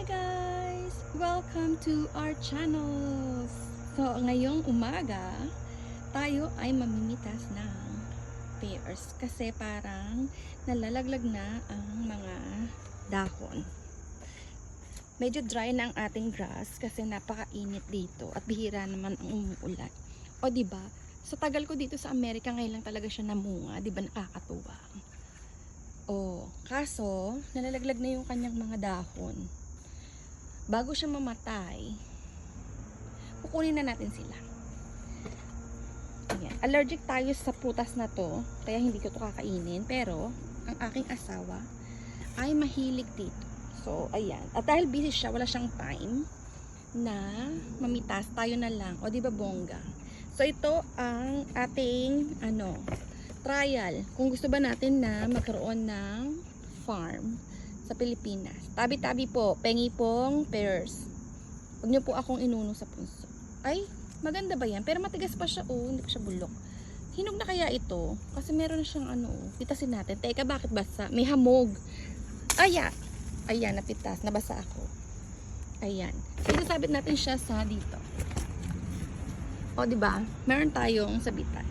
Hi guys! Welcome to our channel! So, ngayong umaga, tayo ay mamimitas ng pears kasi parang nalalaglag na ang mga dahon. Medyo dry na ang ating grass kasi napakainit dito at bihira naman ang umuulan. O ba? Sa tagal ko dito sa Amerika, ngayon lang talaga siya namunga. Di ba nakakatuwa? Oh, kaso, nalalaglag na yung kanyang mga dahon. Bago siya mamatay, kukunin na natin sila. Ayan. Allergic tayo sa prutas na to, kaya hindi ko to kakainin. Pero, ang aking asawa ay mahilig dito. So, ayan. At dahil busy siya, wala siyang time na mamitas. Tayo na lang. O, di ba bongga? So, ito ang ating, ano, trial kung gusto ba natin na magkaroon ng farm sa Pilipinas. Tabi-tabi po, pengi pong pears. Huwag niyo po akong inuno sa punso. Ay, maganda ba yan? Pero matigas pa siya, oh. Hindi pa siya bulok. Hinog na kaya ito? Kasi meron na siyang ano, oh. Pitasin natin. Teka, bakit basa? May hamog. Aya! Ayan, napitas. Nabasa ako. Ayan. Isasabit natin siya sa dito. O, di ba? Meron tayong sabitan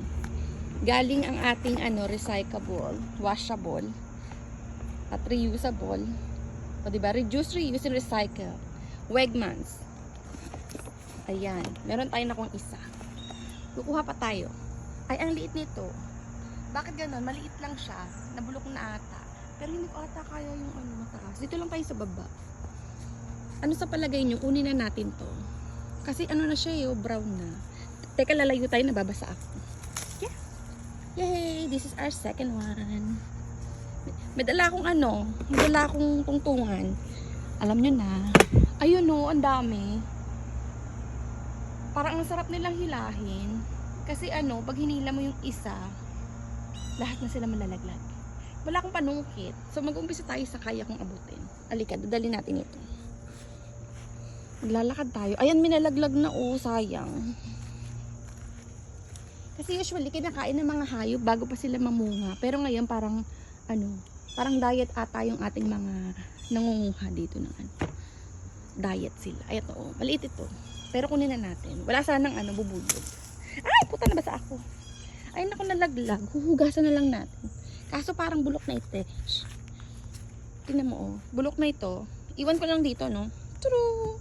galing ang ating ano recyclable, washable at reusable. O di ba? Reduce, reuse and recycle. Wegmans. Ayan, meron tayo na kung isa. Kukuha pa tayo. Ay, ang liit nito. Bakit ganun? Maliit lang siya. Nabulok na ata. Pero hindi ko ata kaya yung ano mataas. Dito lang tayo sa baba. Ano sa palagay nyo? Kunin na natin to. Kasi ano na siya eh, oh, brown na. Teka, lalayo tayo, nababasa ako. Yay! This is our second one. May dala akong ano, may dala akong tungtungan. Alam nyo na. Ayun no, ang dami. Parang ang sarap nilang hilahin. Kasi ano, pag hinila mo yung isa, lahat na sila malalaglag. Wala akong panungkit. So mag-umpisa tayo sa kaya kong abutin. Alika, dadali natin ito. Maglalakad tayo. Ayan, minalaglag na oh, sayang. Kasi usually kinakain ng mga hayop bago pa sila mamunga. Pero ngayon parang ano, parang diet ata yung ating mga nangunguha dito ng ano. Diet sila. Ay ito, oh, maliit ito. Pero kunin na natin. Wala sanang ano, bubulog. Ay, puta na basa ako. Ay, naku, nalaglag. Huhugasan na lang natin. Kaso parang bulok na ito. eh. Shh. Tingnan mo, oh. Bulok na ito. Iwan ko lang dito, no? True.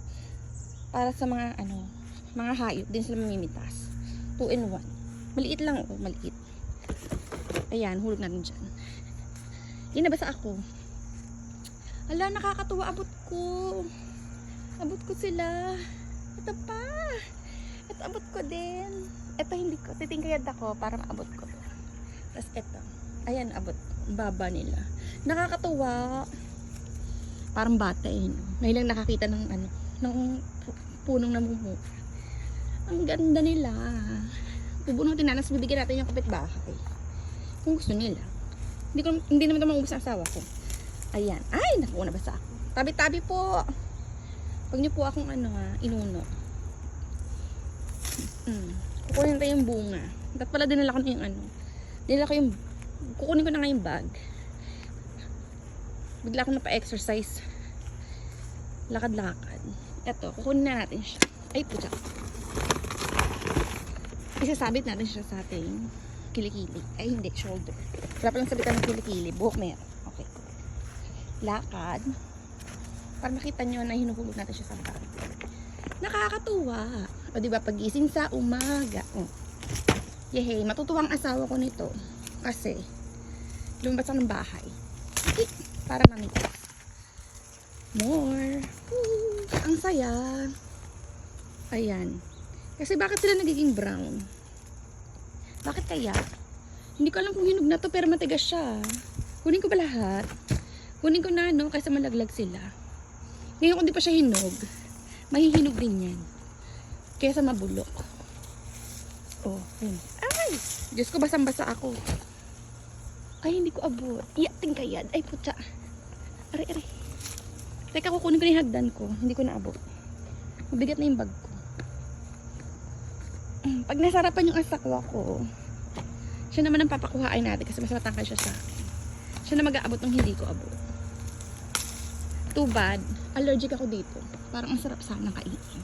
Para sa mga, ano, mga hayop din sila mamimitas. 2 in 1. Maliit lang, oh, maliit. Ayan, hulog natin dyan. Hindi nabasa ako. Ala, nakakatuwa. Abot ko. Abot ko sila. Ito pa. Ito, abot ko din. Ito, hindi ko. Titingkayad ako para maabot ko. Tapos ito. Ayan, abot. Baba nila. Nakakatuwa. Parang bata eh. No? Ngayon lang nakakita ng ano, ng pu- punong namumuka. Ang ganda nila. Bubunutin na, nas bibigyan natin yung kapitbahay. Kung gusto nila. Hindi, ko, hindi naman ito maubos ang asawa ko. Ayan. Ay, naku, nabasa ako. Tabi-tabi po. Pag niyo po akong ano ha, inuno. Mm. Kukunin tayo yung bunga. Dapat pala dinala ko na yung ano. Dinala ko yung, kukunin ko na nga yung bag. Bigla ako na pa-exercise. Lakad-lakad. Eto, kukunin na natin siya. Ay, putya isasabit natin siya sa ating kilikili. Ay, hindi, shoulder. Wala palang sabitan ng kilikili. Buhok meron. Okay. Lakad. Para makita nyo na hinuhulog natin siya sa bag. Nakakatuwa. O, diba, pagising sa umaga. Oh. Yehey, matutuwa ang asawa ko nito. Kasi, lumabas ako ng bahay. Eh, para mamita. More. Woo, ang saya. Ayan. Kasi bakit sila nagiging brown? Bakit kaya? Hindi ko alam kung hinog na to pero matigas siya. Kunin ko ba lahat? Kunin ko na no kaysa malaglag sila. Ngayon kung di pa siya hinog, mahihinog din yan. Kaysa mabulok. Oh, yun. Ay! Diyos ko, basang-basa ako. Ay, hindi ko abot. Iyating kayad. Ay, putya. Aray, aray. Teka, kukunin ko na yung hagdan ko. Hindi ko na abot. Mabigat na yung bag ko. Mm, Pag nasarapan yung asakwa ko, siya naman ang papakuhain natin kasi mas matangkay siya sa akin. Siya na mag-aabot ng hindi ko abot. Too bad. Allergic ako dito. Parang ang sarap sana kainin.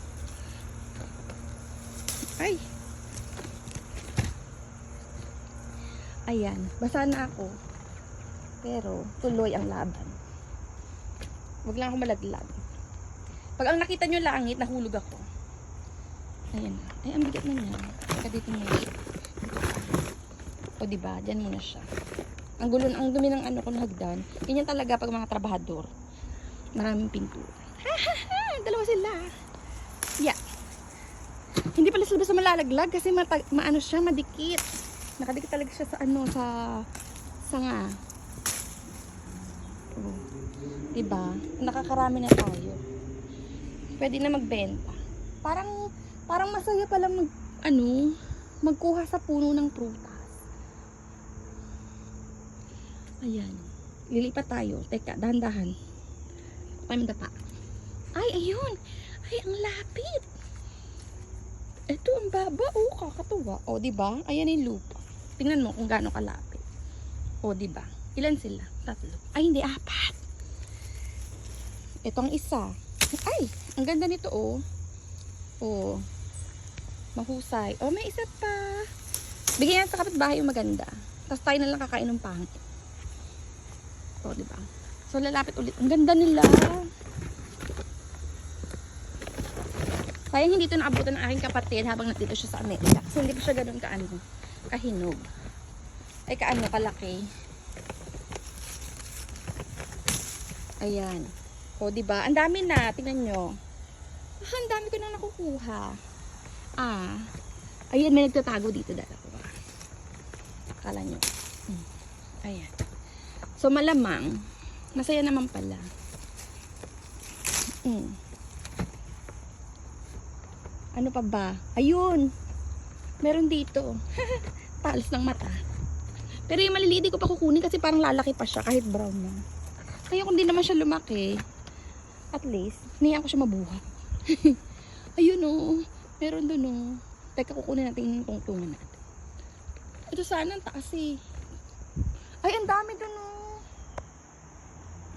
Ay! Ayan. Basa na ako. Pero, tuloy ang laban. Huwag lang ako malaglag. Pag ang nakita nyo langit, nahulog ako. Ayan na. Ay, ang bigat na niya. Teka, dito mo O, diba? Diyan muna siya. Ang gulo, ang dumi ng ano ko ng hagdan. Ganyan talaga pag mga trabahador. Maraming pintura. Dalawa sila. Yeah. Hindi pala sila basta malalaglag kasi mata, maano siya, madikit. Nakadikit talaga siya sa ano, sa sanga. Oh. Diba? Nakakarami na tayo. Pwede na magbenta. Parang, parang masaya pala mag, ano, magkuha sa puno ng prutas. Ayan. Lilipat tayo. Teka, dahan-dahan. Tayo mandapa. Ay, ayun. Ay, ang lapit. Ito, ang baba. Oh, kakatuwa. O, di ba? Ayan yung lupa. Tingnan mo kung gaano kalapit. O, di ba? Ilan sila? Tatlo. Ay, hindi, apat. Ito ang isa. Ay, ang ganda nito, oh. Oh. Mahusay. Oh, may isa pa. Bigyan natin sa kapitbahay yung maganda. Tapos tayo na lang kakain ng pangit. Oh, di ba? So, lalapit ulit. Ang ganda nila. Sayang hindi ito naabutan ng aking kapatid habang nandito siya sa Amerika. Kasi hindi pa siya ganun kaano, kahinog. Ay, kaano, kalaki. Ayan. O, di ba? Ang dami na. Tingnan nyo. Ah, ang dami ko nang nakukuha. Ah. Ayan, may nagtatago dito dalawa. Akala nyo. Hmm. Ayan. So, malamang, masaya naman pala. Hmm. Ano pa ba? Ayun! Meron dito. Talas ng mata. Pero yung maliliit di ko pa kukunin kasi parang lalaki pa siya kahit brown na. Kaya kung di naman siya lumaki, at least, niyan ko siya mabuhay. Ayun o. Oh. Meron dun o. Oh. Teka, kukunin natin yung tungtungan natin. Ito sana ang taas eh. Ay, ang dami dun o.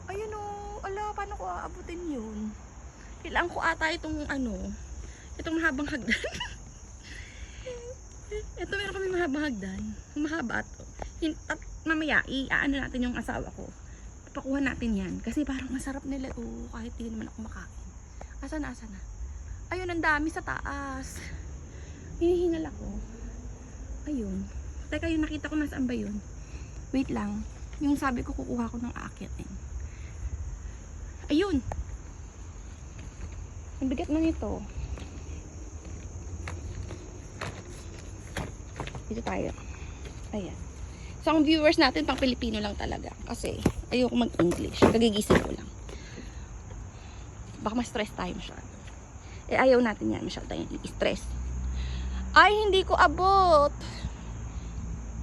Ayun o. Ala, paano ko aabutin yun? Kailangan ko ata itong ano, itong mahabang hagdan. Ito meron kami mahabang hagdan. Mahaba to. At mamaya, i-ano natin yung asawa ko. Papakuha natin yan. Kasi parang masarap nila to kahit hindi naman ako makain. Asa na, asa na? Ayun, ang dami sa taas. Hinihingal ako. Ayun. Teka, yung nakita ko nasaan ba yun? Wait lang. Yung sabi ko, kukuha ko ng aakyatin. Ayun. Ang bigat na nito. Dito tayo. Ayan. So, ang viewers natin, pang Pilipino lang talaga. Kasi, ayoko mag-English. Kagigising ko lang. Baka ma-stress tayo masyado. Eh, ayaw natin yan. Masyado tayong i-stress. Ay, hindi ko abot.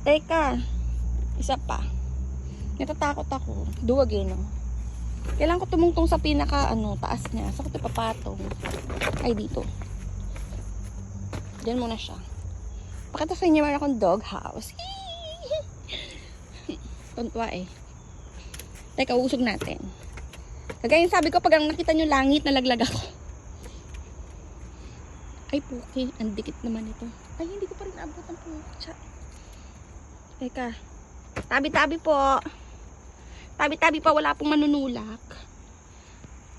Teka. Isa pa. Natatakot ako. Duwag eh, no? Kailangan ko tumungtong sa pinaka, ano, taas niya. Saan ko papatong? Ay, dito. Diyan muna siya. Pakita sa inyo meron akong dog house. Tuntua eh. Teka, usog natin. Kagaya sabi ko, pag ang nakita nyo langit, nalaglag ako. Ay, puki. Ang dikit naman ito. Ay, hindi ko pa rin abot ang puki. Teka. Tabi-tabi po. Tabi-tabi pa, wala pong manunulak.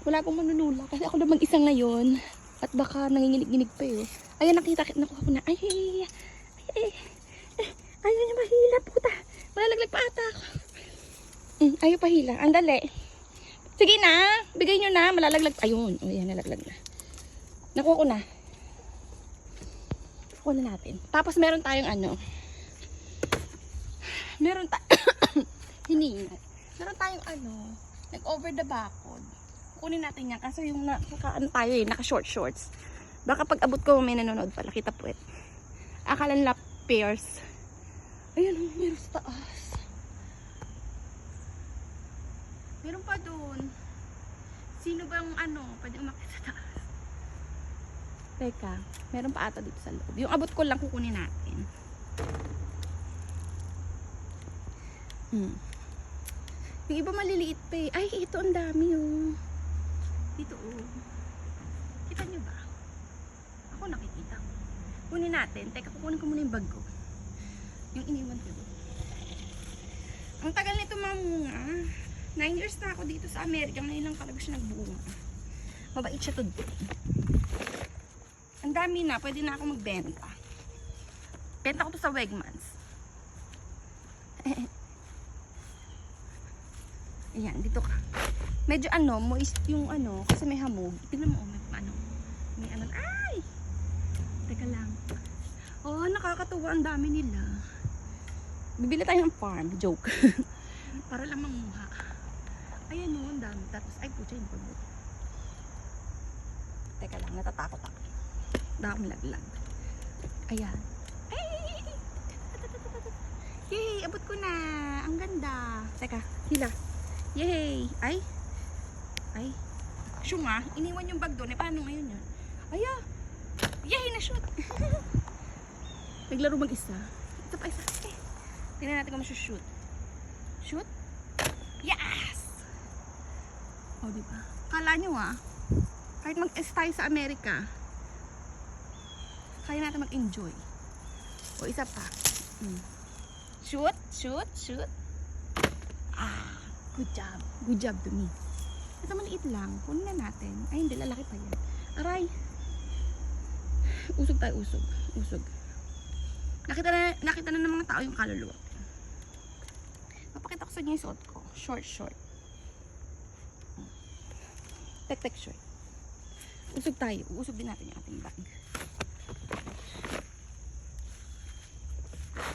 Wala pong manunulak. Kasi ako na mag-isa ngayon. At baka nanginginig-ginig pa eh. Ayan, nakita, nakuha ko na. Ay, ay, ay, ay, ay, mahila, puta. Malalaglag pa ata ako. Mm, ayaw pahila. Ang dali. Sige na, bigay nyo na. Malalaglag. Ayun, o yan, nalaglag na. Nakuha ko na. Nakuha na natin. Tapos meron tayong ano. Meron ta hiningat. Meron tayong ano, nag-over the backod. Kukunin natin yan. Kaso yung naka, ano tayo eh, naka short shorts. Baka pag abot ko may nanonood pala. Kita puwet. Akala nila pairs. Ayun, oh, meron sa taas. Meron pa doon. Sino bang ano, pwede umakit sa taas? Teka, meron pa ata dito sa loob. Yung abot ko lang kukunin natin. Hmm. Yung iba maliliit pa eh. Ay, ito ang dami oh. Dito, oh. Kita nyo ba? Ako nakikita. Kunin natin. Teka, kukunin ko muna yung bag ko. Yung iniwan ko. Ang tagal nito mamunga. Nine years na ako dito sa Amerika. Ngayon lang talaga siya nagbunga. Mabait siya to Ang dami na. Pwede na ako magbenta. Benta ko to sa Wegmans. Ayan, dito ka. Medyo ano, moist yung ano, kasi may hamog. Tingnan mo, oh, may ano. May ano, ay! Teka lang. Oh, nakakatuwa. Ang dami nila. Bibili tayo ng farm. Joke. Para lang manguha. Ayan o, ang dami. Tapos, ay, putya yung pagbo. Teka lang, natatakot ako. Dami laglag. Ayan. Ay! Yay! Abot ko na! Ang ganda. Teka, hila. Yay! Ay! Ay! Nga, iniwan yung bag doon. Eh, paano ngayon yun? Ay, ah! Yay! Na-shoot! Naglaro mag-isa. Ito pa isa. Eh. Tingnan natin kung masushoot. Shoot? Yes! O, di ba? Kala nyo ah, kahit mag-S tayo sa Amerika, kaya natin mag-enjoy. O, isa pa. Mm. Shoot, shoot, shoot. Ah, good job. Good job to me. Ito maliit lang. Kunin na natin. Ay, hindi. Lalaki pa yan. Aray. Usog tayo, usog. Usog. Nakita na, nakita na ng mga tao yung kaluluwa. Papakita ko sa inyo yung suot ko. Short, short. Tek, tek, short. Usog tayo. Usog din natin yung ating bag.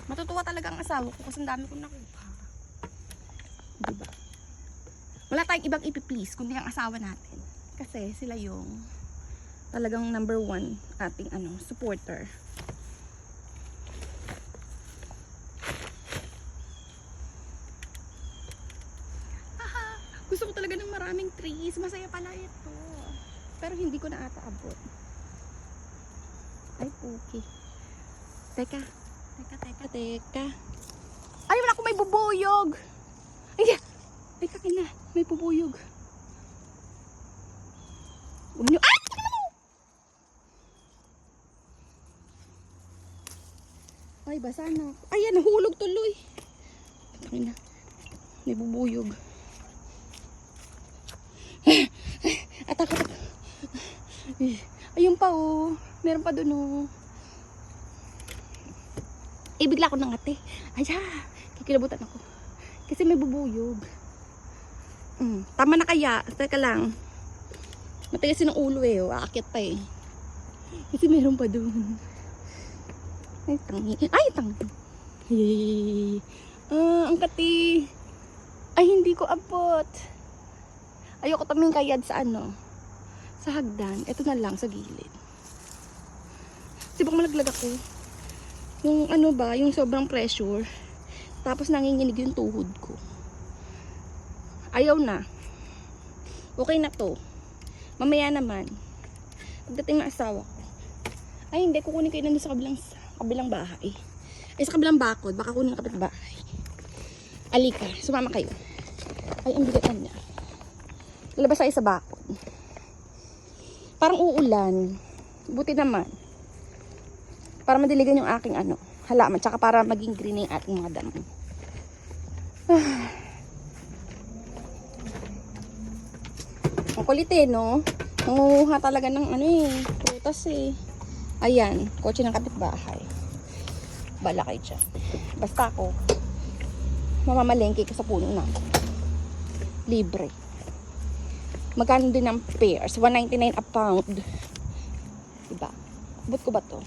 Matutuwa talaga ang asawa ko kasi ang dami kong nakuha. Diba? Wala tayong ibang ipiplease kundi ang asawa natin. Kasi sila yung talagang number one ating ano, supporter. Haha, gusto ko talaga ng maraming trees. Masaya pala ito. Pero hindi ko na ata abot. Ay, puki. Teka. Teka, teka, teka. Ay, wala ko may bubuyog. Ay, ay, kakin na. May bubuyog. Huwag niyo. Ay! Ay, basa na. ako. Ayan, nahulog tuloy. Kakin na. May bubuyog. Atak, atak. Ayun pa oh. Meron pa doon oh. Eh, bigla ako ng ate. Ay, ah, kikilabutan ako. Kasi may bubuyog. Mm, tama na kaya. Teka lang. Matigas ng ulo eh. Oh. Aakyat pa eh. Kasi meron pa doon. Ay, tangi. Ay, tangi. Hey. Ah, ang kati. Ay, hindi ko abot. Ayoko tumingin kayad sa ano. Sa hagdan. Ito na lang, sa gilid. Sibak malaglag ako. Yung ano ba, yung sobrang pressure. Tapos nanginginig yung tuhod ko. Ayaw na. Okay na to. Mamaya naman. Pagdating ng asawa ko. Ay, hindi. Kukunin kayo nandun sa kabilang, kabilang bahay. Ay, sa kabilang bakod. Baka kunin ng kabilang bahay. Alika, sumama kayo. Ay, ang bigatan niya. Lalabas tayo sa bakod. Parang uulan. Buti naman. Para madiligan yung aking ano, halaman. Tsaka para maging green yung ating mga damo. Ang kulit eh, no? Nangunguha talaga ng ano eh, prutas eh. Ayan, kotse ng kapitbahay. Bala kayo. Basta ako, mamamalengke ka sa puno na. Libre. Magkano din ang pairs? 199 a pound. Diba? Abot ko ba to?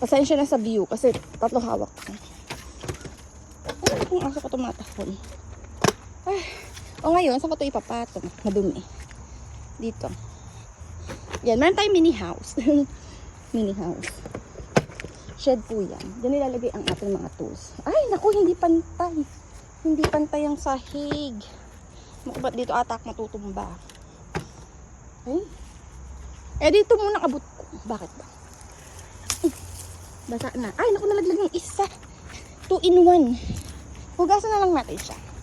Pasensya na sa view kasi tatlo hawak ko. Ano kung aso ko tumatahol? Ay. O ngayon, saan ko ito ipapatong? Madumi. Dito. Yan, meron tayong mini house. mini house. Shed po yan. Diyan nilalagay ang ating mga tools. Ay, naku, hindi pantay. Hindi pantay ang sahig. Naku, ba't dito atak matutumba? Ay. Eh, dito muna abot ko. Bakit ba? Basa na. Ay, naku, nalaglag ng isa. Two in one. Hugasan na lang natin siya.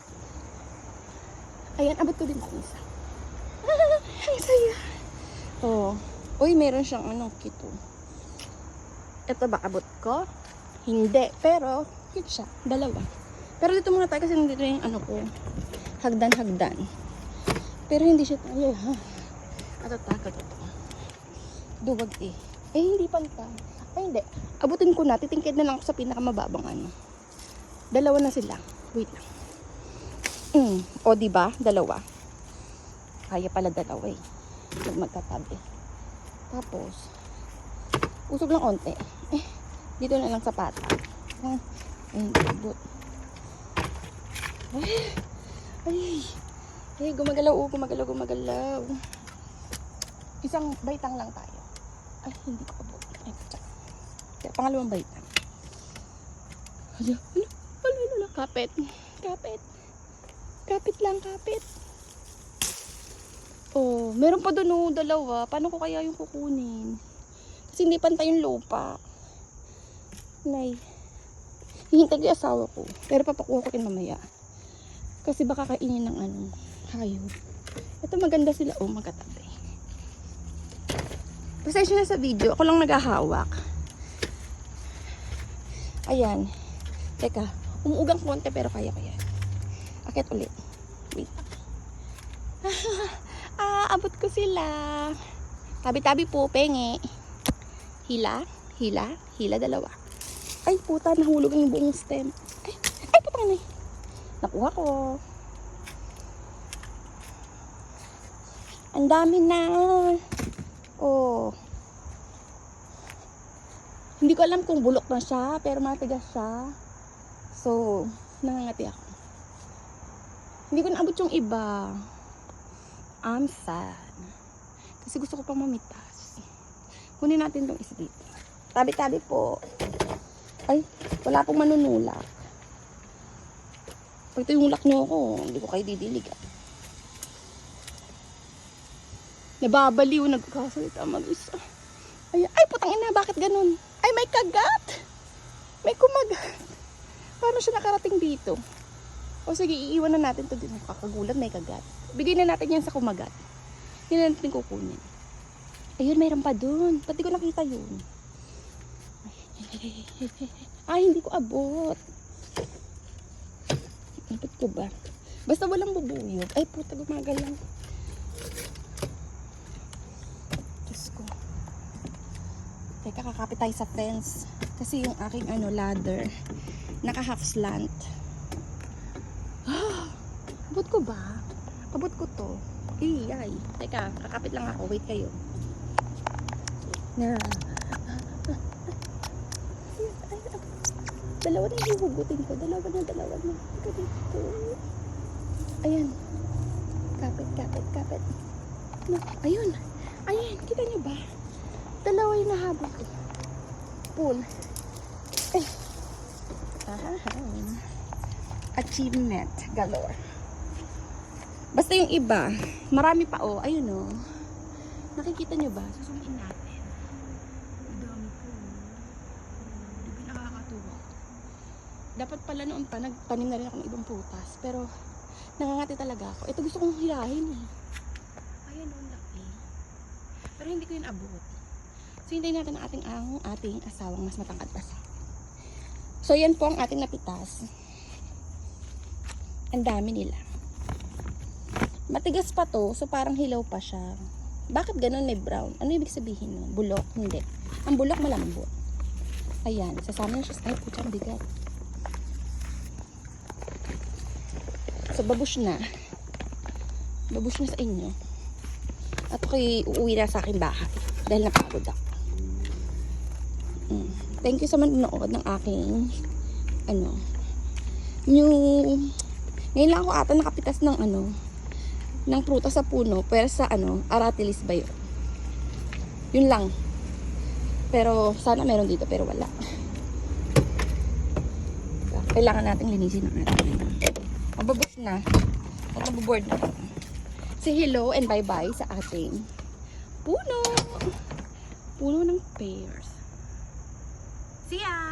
Ayan, abot ko din ang isa. Ang saya. Oh. Uy, meron siyang ano, kito. Ito ba abot ko? Hindi. Pero, cute siya. Dalawa. Pero dito muna tayo kasi nandito yung ano ko. Hagdan-hagdan. Pero hindi siya tayo ha. Ato takot ito. Duwag eh. Eh, hindi pantay. Ay, hindi. Abutin ko na. Titingkid na lang ako sa pinakamababang ano. Dalawa na sila. Wait lang. Mm. O, di ba? Dalawa. Kaya pala dalawa eh. Pag magkatabi. Tapos, usog lang onte. Eh, dito na lang sa pata. Ah, abot. Ay, ay, ay, gumagalaw, oh, gumagalaw, gumagalaw. Isang baitang lang tayo. Ay, hindi ko abot. Ay. Kaya, pangalawang baitang. Ano, ano, ano, ano, kapit. Kapit. Kapit lang, kapit. Oh, meron pa doon oh, dalawa. Paano ko kaya yung kukunin? Kasi hindi pantay yung lupa. Nay. Hihintay ko yung asawa ko. Pero papakuha ko yun mamaya. Kasi baka kainin ng ano, hayop. Ito maganda sila. Oh, magkatabi. Pasensya na sa video. Ako lang naghahawak. Ayan. Teka. Umuugang konti pero kaya ko yan. Akit ulit. Wait. ah, abot ko sila. Tabi-tabi po, penge. Hila, hila, hila dalawa. Ay, puta, nahulog yung buong stem. Ay, ay, puta na. Nakuha ko. Ang dami na. Oh. Hindi ko alam kung bulok na siya, pero matigas siya. So, nangangati ako. Hindi ko naabot yung iba. I'm sad. Kasi gusto ko pang mamitas. Kunin natin tong isa dito. Tabi-tabi po. Ay, wala pong manunulak. Pag tinulak nyo ako, hindi ko kayo didilig. ah. Nababaliw, nagkasalita mag-isa. Ay, ay, putang ina, bakit ganun? Ay, may kagat! May kumagat. Paano siya nakarating dito? O sige, iiwan na natin to din. Kakagulat, may kagat. Bigyan na natin yan sa kumagat. Hindi na natin kukunin. Ayun, mayroon pa dun. Ba't di ko nakita yun? Ay, hindi ko abot. Abot ko ba? Basta walang bubuyog. Ay, puta, gumagalang. Diyos ko. Teka, kakapit tayo sa fence. Kasi yung aking ano, ladder, naka half slant. Abot ko ba? Abot ko to. Iyay. Teka, kakapit lang ako. Wait kayo. Na. Dalawa na yung hugutin ko. Dalawa na, dalawa na. Teka dito. Ayan. Kapit, kapit, kapit. No, ayun. Ayun, kita niyo ba? Dalawa yung nahabol ko. Pull. Eh. Ahahan. Achievement galore. Basta yung iba, marami pa oh. Ayun oh. Nakikita niyo ba? Susumiin natin. Dami po. Di ba nakakatuwa? Dapat pala noon pa, nagtanim na rin ako ng ibang prutas. Pero, nangangati talaga ako. Ito gusto kong hilahin eh. Ayan oh, laki. Pero hindi ko yun abot. So, hintayin natin ang ating, ang ating asawang mas matangkad pa sa. So, yan po ang ating napitas. Ang dami nila. Matigas pa to, so parang hilaw pa siya. Bakit ganun may brown? Ano ibig sabihin nun? Bulok? Hindi. Ang bulok malambot. Ayan, sasama siya. Ay, putang bigat. So, babush na. Babush na sa inyo. At ako'y uuwi na sa aking bahay. Dahil napagod ako. Mm. Thank you sa manonood ng aking ano new ngayon lang ako ata nakapitas ng ano ng prutas sa puno pero sa ano aratilis ba yun? Yun lang. Pero sana meron dito pero wala. Kailangan nating linisin ang ating mababos na. At nabuboard na. Say hello and bye bye sa ating puno. Puno ng pears. See ya